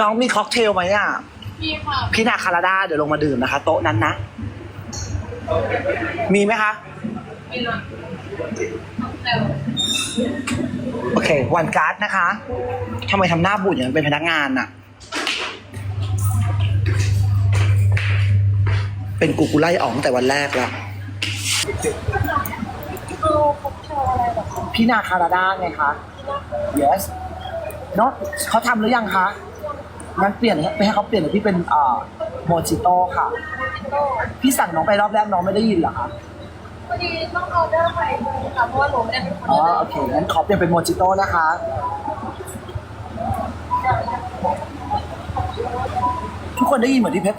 น้องมีค็อกเทลไหมอะ มีค่ะ พี่นาคาราดาเดี๋ยวลงมาดื่มนะคะ โต๊ะนั้นนะ มีไหมคะมีเลยแต่โอเค วันการ์ดนะคะทำไมทำหน้าบูดอย่างนั้นเป็นพนักงานน่ะ เป็นกูกูไล่ออกตั้งแต่วันแรกแล้วเอาค็อกเทลอะไรแบบพี่นาคาราดาไงคะ yes เนาะเขาทำหรือยังคะงั้นเปลี่ยนให้ไปให้เขาเปลี่ยนเป็นพี่เป็นอ่าโมจิโต้ค่ะพิโต้พี่สั่งน้องไปรอบแรกน้องไม่ได้ยินเหรอคะพอดีต้องออเดอร์ไปค่ะเพราะว่าหนูไม่ได้เป็นคนอ๋อเลือกโอเคงั้นขอเปลี่ยนเป็นโมจิโต้นะคะทุกคนได้ยินเหมือนที่เพชร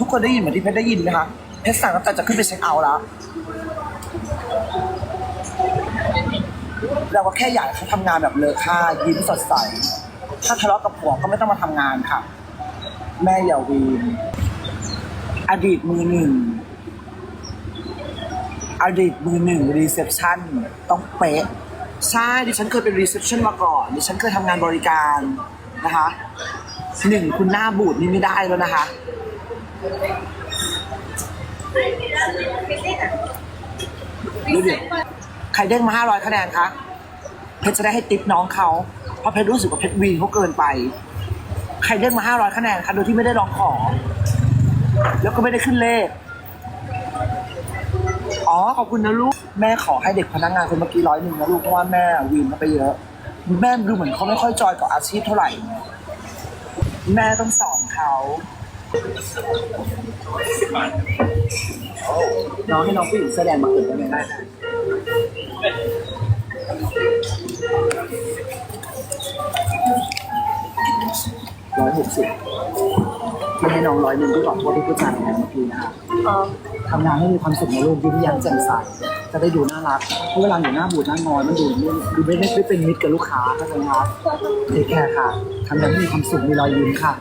ทุกคนได้ยินเหมือนที่เพชรได้ยินไหมคะเพชรสั่งตั้งแต่จะขึ้นไปเช็คเอาท์แล้วเราก็แค่อยากให้เขาทำงานแบบเลอค่ายิ้มสดใส ถ้าทะเลาะกับผัวก็ไม่ต้องมาทำงานค่ะ แม่อย่าวีน อดีตมือหนึ่ง อดีตมือหนึ่งรีเซพชันต้องเป๊ะ ใช่ดิฉันเคยเป็นรีเซพชันมาก่อน ดิฉันเคยทำงานบริการนะคะหนึ่งคุณหน้าบูดนี่ไม่ได้แล้วนะคะ ดูดิ ใครเด้งมา500คะแนนคะ เพชรจะได้ให้ติปน้องเขา เพราะเพชรรู้สึกว่าเพชรวีนเขาเกินไป ใครเด้งมา500คะแนนคะโดยที่ไม่ได้ร้องขอ แล้วก็ไม่ได้ขึ้นเลข อ๋อขอบคุณนะลูก แม่ขอให้เด็กพนักงานคนเมื่อกี้ร้อยหนึ่งนะลูกเพราะว่าแม่วีนเขาไปเยอะ แม่ดูเหมือนเขาไม่ค่อยจอยกับอาชีพเท่าไหร่ แม่ต้องสอนเขาน้องให้น้องผู้หญิงเสื้อแดงมาเกิดได้ไหมได้ ร้อยหกสิบที่ให้น้องร้อยหนึ่งก็ขอโทษที่พูดจาแรงเมื่อกี้นะครับอ๋อทำงานให้มีความสุขในโลกยิ้มแย้มแจ่มใสจะได้ดูน่ารักเพราะเวลาอยู่หน้าบูดหน้างอยมันดูดูไม่ได้ไม่เป็นมิตรกับลูกค้าเข้าใจไหมครับเทคแคร์ค่ะทำงานให้มีความสุขมีรอยยิ้มค่ะ